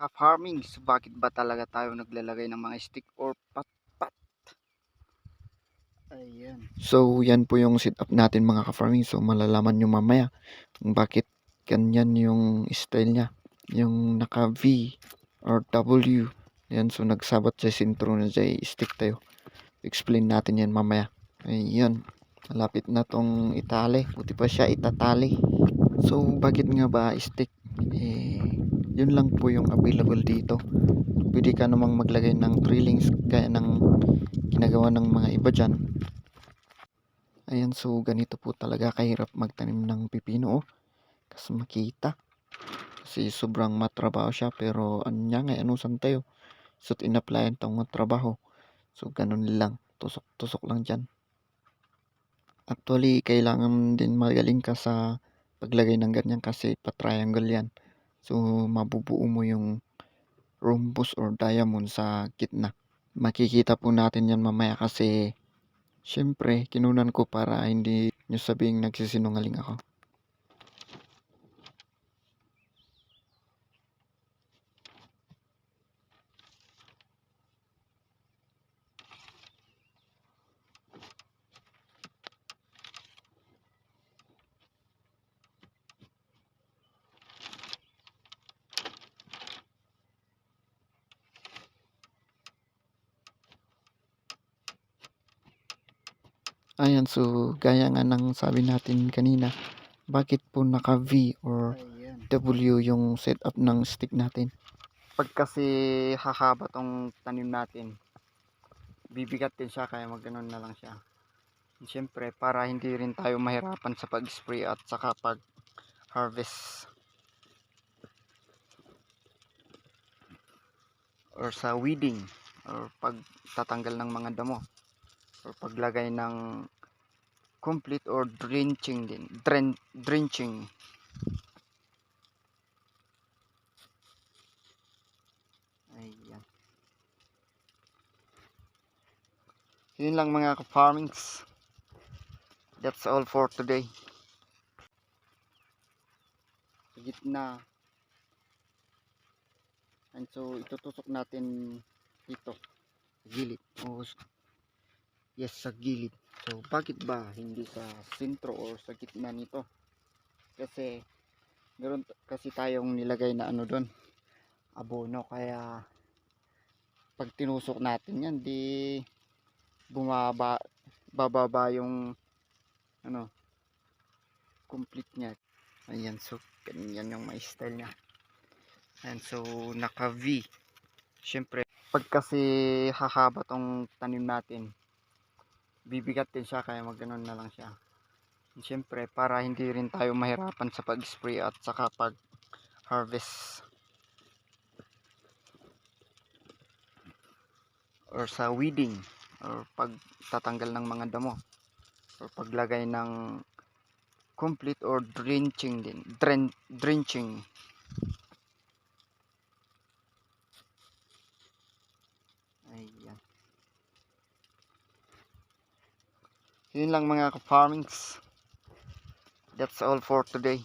ka-farming, so bakit ba talaga tayo naglalagay ng mga stick or pat-pat? Ayan. So, yan po yung setup natin mga ka-farming. So, malalaman nyo mamaya kung bakit ganyan yung style niya. Yung naka V or W. Yan, so nagsabat sa sintro na dyan, stick tayo. Explain natin yan mamaya. Ayan. Malapit na tong itali. Buti pa siya itatali. So, bakit nga ba stick? Eh, yun lang po yung available dito. Pwede ka namang maglagay ng trillings kaya ng ginagawa ng mga iba dyan. Ayan, so ganito po talaga kahirap magtanim ng pipino oh. Kasi makita. Kasi sobrang matrabaho siya pero ano niya nga, anusan tayo. So in-applyan tong trabaho. So ganun lang, tusok-tusok lang dyan. Actually, kailangan din magaling ka sa paglagay ng ganyan kasi pa-triangle yan. So mabubuo mo yung rhombus or diamond sa gitna. Makikita po natin yan mamaya kasi Siyempre, kinunan ko para hindi nyo sabing nagsisinungaling ako. Ayan, so gaya nga ng sabi natin kanina, bakit po naka V or. W yung setup ng stick natin? Pag kasi hahaba tong tanim natin, bibigat din siya kaya magganon na lang siya. Siyempre, para hindi rin tayo mahirapan sa pag-spray at saka pag-harvest. Or sa weeding. Or pagtatanggal ng mga damo. Or paglagay ng complete or drenching din. Dren drenching. Ayan. Yun lang mga ka-farmings. That's all for today. Gitna. And so, itutusok natin dito. Gilid. O, s- yes, sa gilid. So, bakit ba hindi sa sentro or sa gitna nito? Kasi, meron kasi tayong nilagay na ano doon. Abono. Kaya, pag tinusok natin yan, di bumaba, bababa yung ano, complete niya. Ayan, so, ganyan yung may style niya. Ayan, so, naka V. Siyempre, pag kasi hahaba tong tanim natin, bibigat din siya, kaya magganon na lang siya. Siyempre, para hindi rin tayo mahirapan sa pag-spray at saka pag-harvest. Or sa weeding, or pagtatanggal ng mga damo or paglagay ng complete or drenching din dren drenching ayan yun lang mga ka-farmings. That's all for today